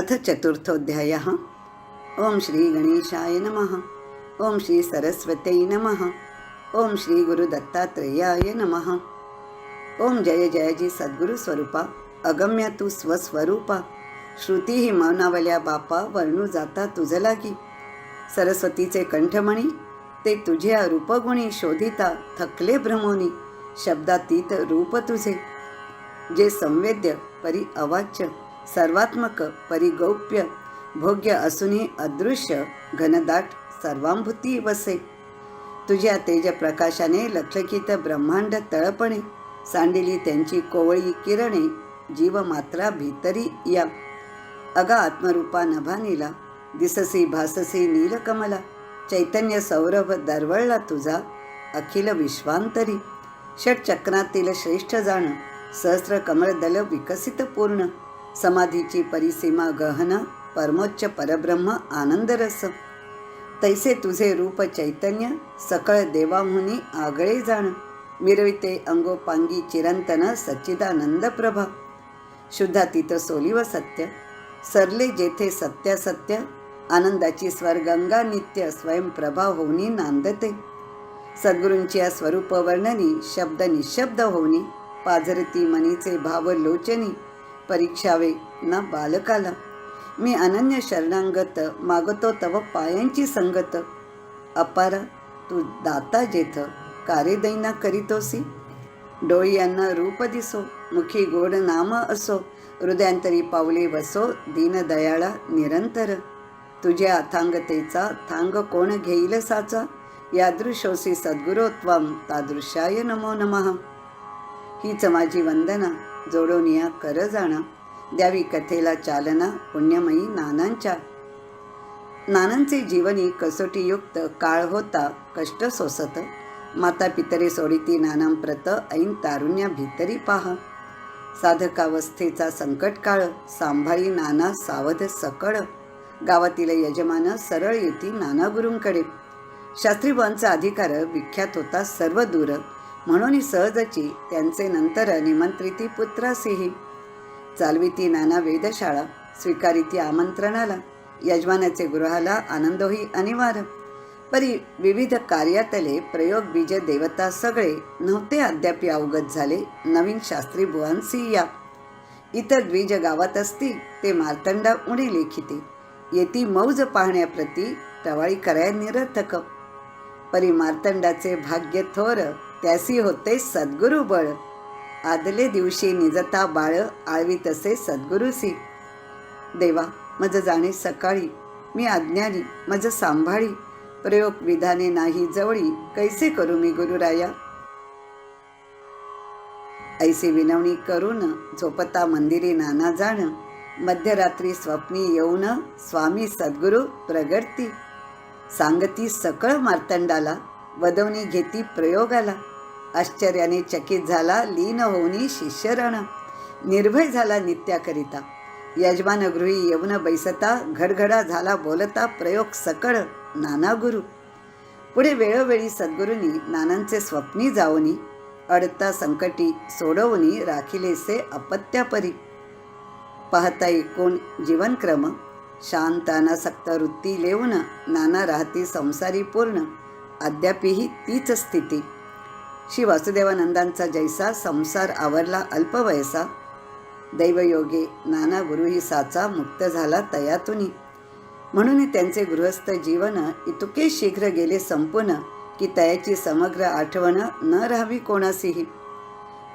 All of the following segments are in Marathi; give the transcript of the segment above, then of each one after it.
अथ चतुर्थोऽध्यायः। ॐ श्रीगणेशाय नमः। ॐ श्रीसरस्वत्यै नमः। ॐ श्रीगुरुदत्तात्रेयाय नमः। ॐ जय जयजी जी सद्गुरुस्वरूपा अगम्य तू स्वस्वरूपा। श्रुती ही मौनावल्या बापा वर्णू जाता तुझला की सरस्वतीचे कंठमणी ते तुझ्या रूपगुणी शोधिता थकले भ्रमोनी। शब्दातीत रूप तुझे। जे संवेद्य परी अवाच्य। सर्वात्मक परिगौप्य भोग्य असूनही अदृश्य घनदाट सर्वांभूती वसे. तुझ्या तेजप्रकाशाने लखलखित ब्रह्मांड तळपणे सांडिली त्यांची कोवळी किरणे जीवमात्रा भीतरी या. अगा आत्मरूपा नभानीला दिससी भाससी नीलकमला चैतन्य सौरभ दरवळला तुझा अखिल विश्वांतरी. षटचक्रातील श्रेष्ठ जाण सहस्र कमळदल विकसित पूर्ण. समाधीची परिसीमा गहन परमोच्च परब्रह्म आनंदरस. तैसे तुझे रूप चैतन्य सकळ देवाहुनी आगळे जाण. मिरविते अंगोपांगी चिरंतन सच्चिदानंद प्रभा. शुद्धातीत सोलिव सत्य. सरले जेथे सत्यासत्य आनंदाची स्वरगंगा नित्य स्वयंप्रभा होऊनी नांदते. सद्गुरूंच्या स्वरूप वर्णनी शब्द निशब्द होऊनी पाझरती मनीचे भाव लोचनी परीक्षावे ना बालकाला. मी अनन्य शरणांगत मागतो तव पायांची संगत. अपार तू दाता जेथ कारे दैना करीतोसी? डोळी यांना रूप दिसो मुखी गोड नाम असो हृदयांतरी पावले बसो दीनदयाळा निरंतर. तुझ्या अथांगतेचा थांग कोण घेईल साचा? यादृशोसी सद्गुरोत्वम तादृशाय नमो नमः. हीच माझी वंदना. जोडोनिया कर जाणा. द्यावी कथेला चालना पुण्यमयी नानांच्या. नानांचे जीवनी कसोटीयुक्त काळ होता कष्ट सोसत. माता पितरे सोडिती नानांप्रत ऐन तारुण्या भीतरी पहा. साधकावस्थेचा संकट काळ सांभाळी नाना सावध सकळ. गावातील यजमान सरळ येती नाना गुरूंकडे शास्त्रीबांचा अधिकार विख्यात होता सर्व दूर म्हणून सहजची त्यांचे नंतर निमंत्रिती पुत्रासीही चालविती नाना वेधशाळा स्वीकारिती आमंत्रणाला यजमानाचे गृहाला आनंदोही अनिवार्य. परी विविध कार्यातले प्रयोग बीज देवता सगळे नव्हते अद्याप अवगत झाले नवीन शास्त्री बुवांसी या इतर द्विज गावात असती ते मार्तंडा उणे लेखिते. येती मौज पाहण्याप्रती टवाळी कराय निरर्थक. परी मार्तंडाचे भाग्य थोर त्यासी होते सद्गुरु बळ आदले दिवशी निजता बाळ आळवी तसे सद्गुरुसी. देवा मज जाणे सकाळी. मी अज्ञानी मज सांभाळी. प्रयोग विधाने नाही जवळी. कैसे करू मी गुरुराया? ऐसी विनवणी करून झोपता मंदिरी नाना जाण. मध्यरात्री स्वप्नी येऊन स्वामी सद्गुरु प्रगटती. सांगती सकळ मार्तंडाला वदवणी घेती प्रयोगाला. आश्चर्याने चकित झाला लीन होऊनी शिष्यरण. निर्भय झाला नित्याकरिता. यजमान गृही येऊन बैसता घडघडा झाला बोलता प्रयोग सकळ नाना गुरु. पुढे वेळोवेळी सद्गुरूंनी नानांचे स्वप्नी जाऊनी अडता संकटी सोडवणी राखिलेसे अपत्यापरी. पाहता एकूण जीवनक्रम शांतानासक्त वृत्ती लेऊन नाना राहती संसारी पूर्ण अद्यापही तीच स्थिती. श्री वासुदेवानंदांचा जैसा संसार आवरला अल्पवयसा. दैवयोगे नाना गुरुही साचा मुक्त झाला तयातुनी. म्हणून त्यांचे गृहस्थ जीवन इतके शीघ्र गेले संपूर्ण की तयाची समग्र आठवण न राहावी कोणासीही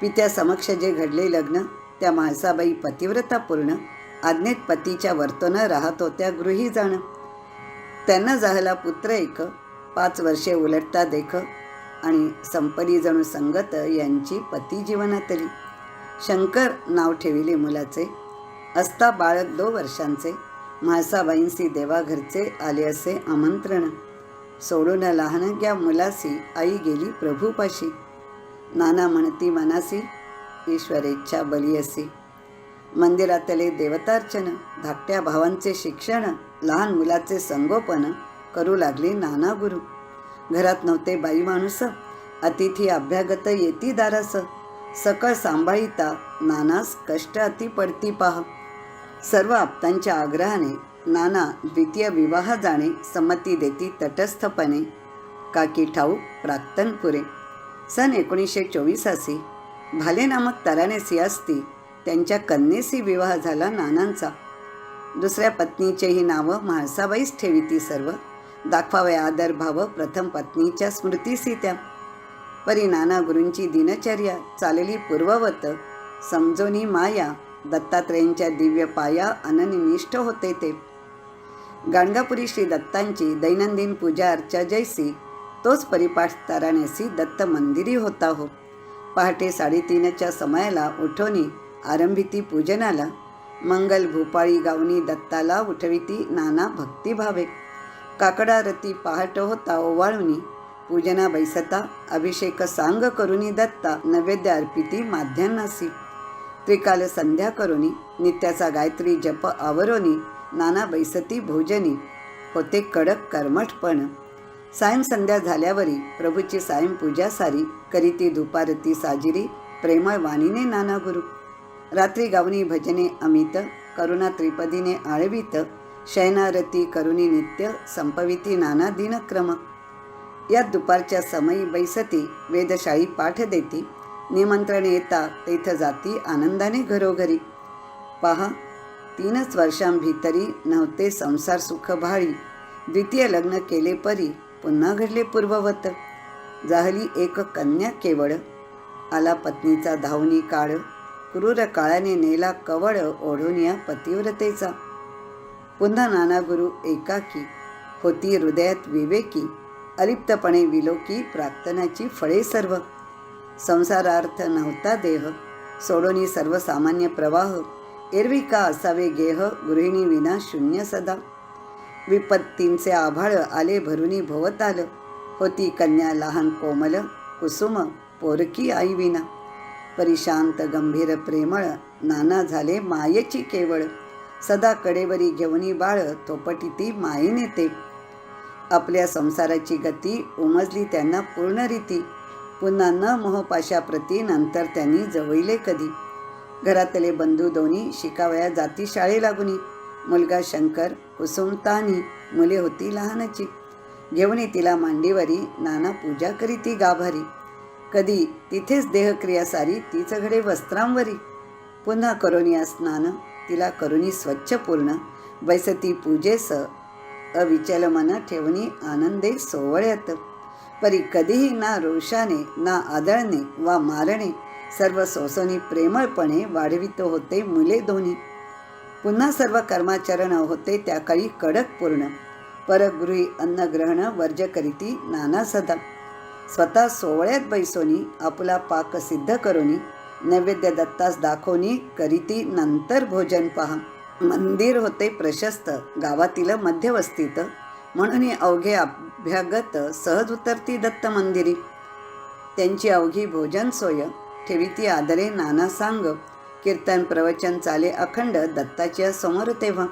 पित्या समक्ष जे घडले लग्न त्या म्हाळसाबाई पतिव्रतापूर्ण आज्ञेत पतीच्या वर्तन राहत होत्या गृही जाणं त्यांना झाला पुत्र एक पाच वर्षे उलटता देख आणि संपली जणू संगत यांची पती जीवनातली. शंकर नाव ठेविले मुलाचे. असता बाळक दो वर्षांचे. म्हासाबाईंसी देवाघरचे आले असे आमंत्रण. सोडून लहानग्या मुलासी आई गेली प्रभूपाशी. नाना म्हणती मनासी ईश्वरेच्छा बली असे. मंदिरातले देवतार्चन धाकट्या भावांचे शिक्षण लहान मुलाचे संगोपन करू लागले नाना गुरु. घरात नव्हते बाई माणूस. अतिथी अभ्यागत येती दारास सकळ सांभाळिता नानास कष्ट अति पडती पहा. सर्व आप्तांच्या आग्रहाने नाना द्वितीय विवाह जाणे संमती देती तटस्थपणे. काकी ठाऊक प्राक्तनपुरे सन एकोणीसशे चोवीसासी. भाले नामक तरानेसी असती त्यांच्या कन्येशी विवाह झाला नानांचा. दुसऱ्या पत्नीचेही नावं म्हाळसाबाईच ठेविती सर्व. दाखवावे आदरभाव प्रथम पत्नीच्या स्मृतीसी त्या परी नाना गुरूंची दिनचर्या चालली पूर्ववत. समजोनी माया दत्तात्रेयांच्या दिव्य पाया अननिनिष्ठ होते ते. गाणगापुरी श्री दत्तांची दैनंदिन पूजा अर्चा जैसी तोच परिपाठ ताराण्यासी दत्त मंदिरी होता हो. पहाटे साडेतीनच्या समयाला उठवणी आरंभिती पूजनाला मंगल भूपाळी गावनी दत्ताला उठविती नाना भक्तिभावे. काकडारती पहाट होता ओवाळुनी. पूजना बैसता अभिषेक सांग करुनी दत्ता नैवेद्य अर्पिती माध्यान्नासी त्रिकाल संध्या करुनी नित्याचा गायत्री जप आवरोनी नाना बैसती भोजनी. होते कडक कर्मठपण. सायं संध्या झाल्यावरी प्रभूची सायं पूजा सारी करीती दुपारती साजिरी प्रेमळ वाणीने नाना गुरु. रात्री गावनी भजने अमित करुणा त्रिपदीने आळवित शयनारती करुणी नित्य संपविती नाना दिनक्रम. यात दुपारच्या समयी बैसती वेदशाळी पाठ देती निमंत्रण येता तेथ जाती आनंदाने घरोघरी. पहा तीनच वर्षांभितरी नव्हते संसार सुख भाळी द्वितीय लग्न केले परी पुन्हा घडले पूर्ववत. जाहली एक कन्या केवळ. आला पत्नीचा धावणी काळ. क्रूर काळाने नेला कवळ ओढून या पतिव्रतेचा. पुन्हा नाना गुरु एकाकी होती हृदयात विवेकी अलिप्तपणे विलोकी प्रार्थनाची फळे सर्व. संसारार्थ नव्हता देह सोडोनी सर्वसामान्य प्रवाह एरवी का असावे गेह गृहिणी विना शून्य सदा. विपत्तींचे आभाळ आले भरुनी भोवत आलं होती कन्या लहान कोमल कुसुम पोरकी आई विना परिशांत गंभीर प्रेमळ नाना झाले मायेची केवळ. सदा कडेवरी घेऊनी बाळ तोपटी ती मायेने येते आपल्या संसाराची गती उमजली त्यांना पूर्ण रीती पुन्हा न मोहपाशाप्रती नंतर त्यांनी जवळले कधी. घरातले बंधू दोन्ही शिकावया जाती शाळे लागुनी. मुलगा शंकर कुसुम तानी मुले होती लहानची. घेऊन तिला मांडीवरी नाना पूजा करी ती गाभारी. कधी तिथेच देहक्रिया सारी तीच घडे वस्त्रांवरी. पुन्हा करोनिया स्नान तिला करुणी स्वच्छ पूर्ण. बैसती पूजेस अविचल मन ठेवणी आनंदे सोवळ्यात. परी कधीही ना रोषाने ना आदळणे वा मारणे सर्व सोसोनी प्रेमळपणे वाढवित होते मुले दोन्ही पुन्हा सर्व कर्माचरण होते त्या काळी कडक पूर्ण. परगृही अन्नग्रहण वर्ज करीती नाना सदा. स्वतः सोवळ्यात बैसोनी आपला पाक सिद्ध करोनी नैवेद्य दत्तास दाखवणी करीती नंतर भोजन पहा. मंदिर होते प्रशस्त गावातील मध्यवस्तीत म्हणून अवघे अभ्यागत सहज उतरती दत्त मंदिरी. त्यांची अवघी भोजन सोय ठेवीती आदरे नाना सांग कीर्तन प्रवचन चाले अखंड दत्ताच्या समोर तेव्हा.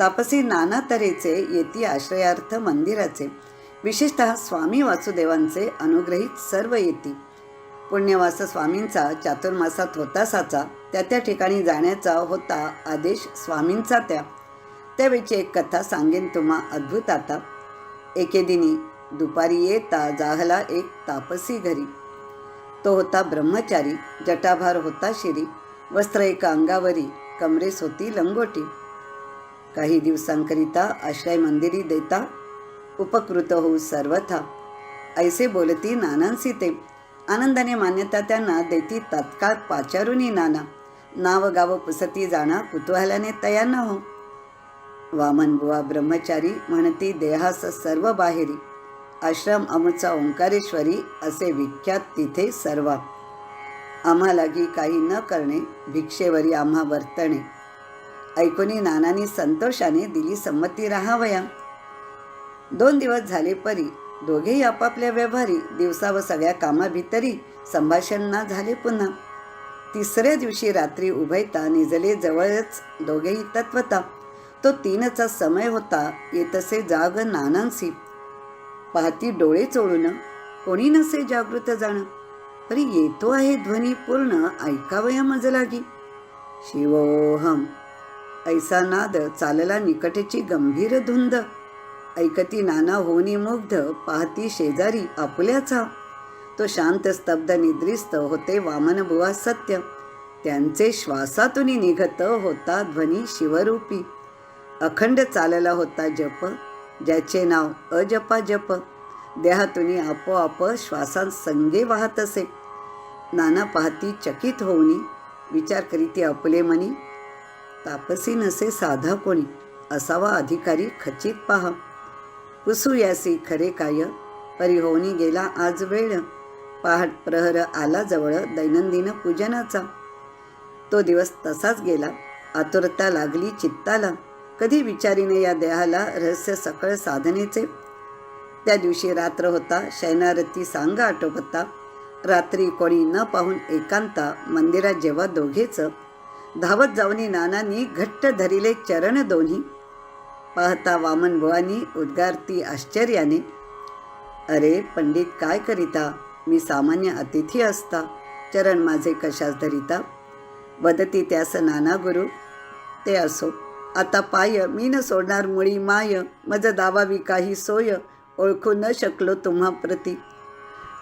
तापसी नाना तऱ्हेचे येती आश्रयार्थ मंदिराचे. विशेषतः स्वामी वासुदेवांचे अनुग्रहित सर्व येती. पुण्यवास स्वामींचा चातुर्मासात होता साचा त्या त्या ठिकाणी जाण्याचा होता आदेश स्वामींचा त्या. त्यावेळची एक कथा सांगेन तुम्हा अद्भुत आता. एके दिनी दुपारी येता जाहला एक तापसी घरी. तो होता ब्रह्मचारी जटाभार होता शिरी वस्त्र एका अंगावरी कमरेस होती लंगोटी. काही दिवसांकरिता आश्रय मंदिरी देता उपकृत होऊ सर्वथा. ऐसे बोलती नानांसी ते. आनंदाने मान्यता त्यांना देती तत्काळ पाचारुनी नाना. नाव गाव पुसती जाणा कुतूहलाने तयार न हो. वामन बुवा ब्रह्मचारी म्हणती देहास सर्व बाहेरी. आश्रम अमुचा ओंकारेश्वरी असे विख्यात तिथे सर्वा. आम्हालागी काही न करणे भिक्षेवरी आम्हा वर्तणे. ऐकूनी नानानी संतोषाने दिली संमती राहावया. दोन दिवस झाले परी दोघेही आपापल्या व्यवहारी दिवसा व सगळ्या कामाभितरी संभाषण ना झाले पुन्हा. तिसऱ्या दिवशी रात्री उभयता निजले जवळच दोघेही तत्वता. तो तीनचा समय होता येतसे जाग नानांसी. पाहती डोळे चोळून कोणी नसे जागृत जाणं. परी येतो आहे ध्वनी पूर्ण ऐकावया मज लागी शिवोहम. ऐसा नाद चालला निकटची गंभीर धुंद. ऐकती नाना होनी मुग्ध पाहती शेजारी आपल्याचा. तो शांत स्तब्ध निद्रिस्त होते वामन बुवा सत्य. त्यांचे श्वासातून निघत होता ध्वनी शिवरूपी. अखंड चालला होता जप ज्याचे नाव अजपा जप देहातून आपोआप श्वासांसंगे वाहत असे. नाना पाहती चकित होऊनी विचार करीती आपले मनी तापसी नसे साधा कोणी असावा अधिकारी खचित पहा. पुसूयासी खरे काय? परी होऊनी गेला आज वेळ. पहाट प्रहर आला जवळ दैनंदिन पूजनाचा. तो दिवस तसाच गेला. आतुरता लागली चित्ताला. कधी विचारीने या देहाला रहस्य सकळ साधनेचे? त्या दिवशी रात्र होता शयनारती सांग आटोपता रात्री कोणी न पाहून एकांता मंदिरात जेव्हा दोघेच. धावत जाऊनी नानांनी घट्ट धरिले चरण दोन्ही. पाहता वामनभुवानी उद्गारती आश्चर्याने अरे पंडित काय करिता? मी सामान्य अतिथी असता. चरण माझे कशास धरिता? वदती त्यास नाना गुरु ते असो. आता पाय मी न सोडणार मुळी माय. मज दावावी काही सोय. ओळखू न शकलो तुम्हा प्रती.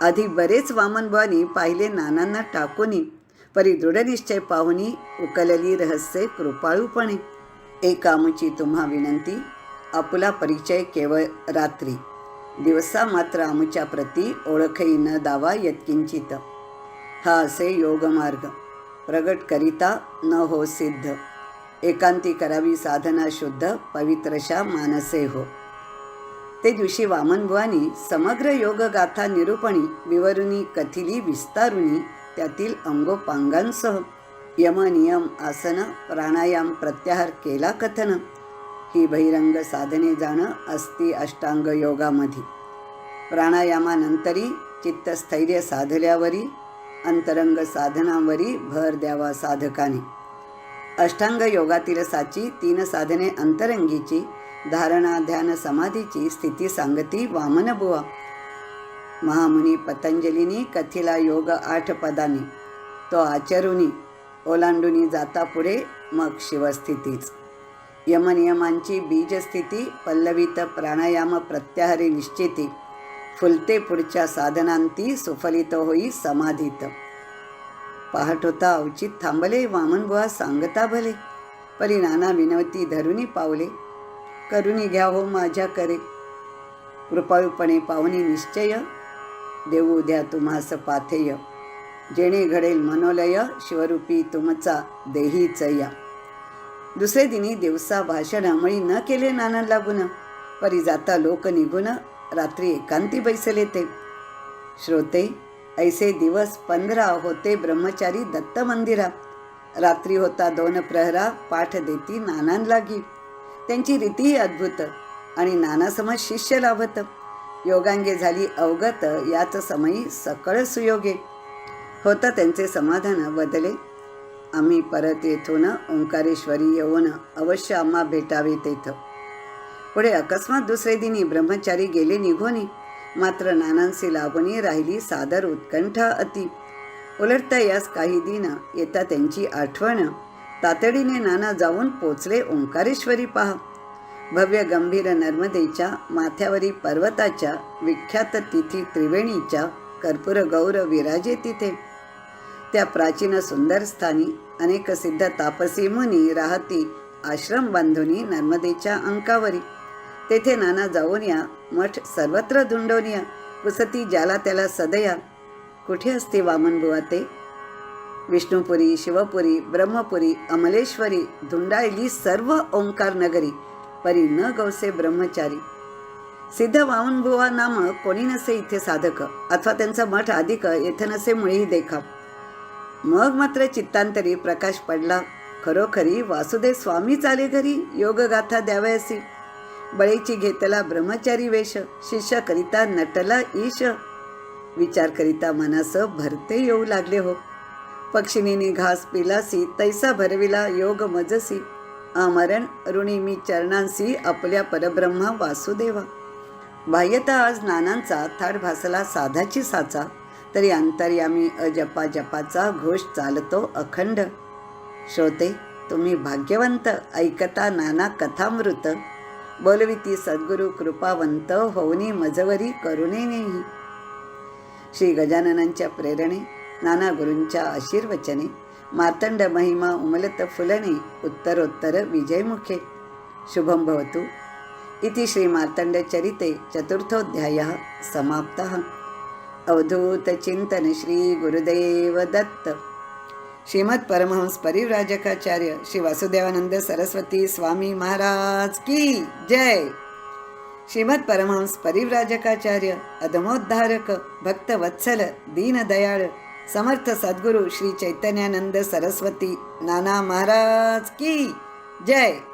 आधी बरेच वामनबुवानी पाहिले नानांना टाकूनी परी दृढनिश्चय पाहुनी उकलली रहस्य कृपाळूपणे. एकामची तुम्हा विनंती आपुला परिचय केवळ रात्री. दिवसा मात्र आमच्या प्रती ओळखही न दावा यत्किंचित. हा असे योगमार्ग. प्रगट करिता न हो सिद्ध. एकांती करावी साधना शुद्ध पवित्रशा मानसे हो. ते दिवशी वामनभुवानी समग्र योगगाथा निरूपणी विवरुणी कथिली विस्तारुणी त्यातील अंगोपांगांसह यम नियम आसन प्राणायाम प्रत्याहार केला कथन. ही बहिरंग साधने जाणं असती अष्टांग योगामध्ये प्राणायामानंतरी चित्तस्थैर्य साधल्यावरी अंतरंग साधनांवरी भर द्यावा साधकाने. अष्टांग योगातील साची तीन साधने अंतरंगीची धारणा ध्यान समाधीची स्थिती सांगती वामनबुवा महामुनी पतंजलीनी कथिला योग आठ पदानी. तो आचरुनी ओलांडूनी जाता पुढे मग शिवस्थितीच. यमनियमांची बीजस्थिती पल्लवित प्राणायाम प्रत्याहारी निश्चिती. फुलते पुढच्या साधनांती सुफलित होई समाधीत. पहाट होता अवचित थांबले वामनबुवा सांगता भले. परी नाना विनवती धरुनी पावले. करुनी घ्या हो माझ्या करे. कृपाळूपणे पाहुणी निश्चय. देऊ द्या तुम्हास पाथेय. जेणे घडेल मनोलय शिवरूपी तुमचा देहीच या दुसरे दिनी दिवसा भाषण न केले नाना लागून परी जाता लोक निघून रात्री एकांती बैसले ते श्रोते ऐसे दिवस पंधरा होते ब्रह्मचारी दत्त मंदिरा. रात्री होता दोन प्रहरा पाठ देती नानान लागी त्यांची रीतीही अद्भुत आणि नानासमज शिष्य लाभत. योगांगे झाली अवगत याच समयी सकळ सुयोगे. होता त्यांचे समाधान बदले. आम्ही परत येथून ओंकारेश्वरी येऊन अवश्य आम्हा भेटावे तेथं. पुढे अकस्मात दुसरे दिनी ब्रह्मचारी गेले निघोनी मात्र नानांसी लागोनी राहिली सादर उत्कंठा अति. उलटता यास काही दिन येता त्यांची आठवण. तातडीने नाना जाऊन पोचले ओंकारेश्वरी पहा. भव्य गंभीर नर्मदेच्या माथ्यावरी पर्वताच्या विख्यात तिथी त्रिवेणीच्या कर्पूर गौर विराजे तिथे. त्या प्राचीन सुंदर स्थानी अनेक सिद्ध तापसी मुनी राहती आश्रम बांधुनी नर्मदेच्या अंकावरी. तेथे नाना जाऊन या मठ सर्वत्र धुंडोन या पुसती ज्याला त्याला सदया. कुठे असते वामनबुवा ते? विष्णुपुरी शिवपुरी ब्रह्मपुरी अमलेश्वरी धुंडाळली सर्व ओंकार नगरी परी न गवसे ब्रह्मचारी. सिद्ध वामनबुवा नाम कोणी नसे इथे साधक अथवा त्यांचा मठ अधिक येथे नसे मुळीही देखा मग मात्र चित्तांतरी प्रकाश पडला. खरोखरी वासुदेव स्वामीच आले घरी योगगाथा द्यावयासी. बळीची घेतला ब्रह्मचारी वेश शिष्य करिता नटला ईश. विचार करिता मनास भरते येऊ लागले हो. पक्षिणीने घास पिलासी तैसा भरविला योग मजसी. आमरण ऋणी मी चरणांसी आपल्या परब्रह्मा वासुदेवा. बाह्यता आज नानांचा थाट भासला साधाची साचा. तरी अंतर्यामी अजपा जपाचा घोष चालतो अखंड. श्रोते तुम्ही भाग्यवंत ऐकता नाना कथामृत. बोलविती सद्गुरु कृपावंत होऊनी मजवरी करुणेनेही श्री गजाननांच्या प्रेरणे नाना गुरूंच्या आशीर्वचने मार्तंड महिमा उमलत फुलणे उत्तरोत्तर विजयमुखे. शुभं भवतु. इति श्री मार्तंड चरिते चतुर्थोऽध्यायः समाप्तः. अवधूत चिंतन श्री गुरुदेव दत्त. श्रीमद परमहंस परिव्राजकाचार्य श्री वासुदेवानंद सरस्वती स्वामी महाराज की जय. श्रीमद परमहंस परिव्राजकाचार्य अधमोद्धारक भक्तवत्सल दीनदयाळ समर्थ सद्गुरु श्री चैतन्यानंद सरस्वती नाना महाराज की जय.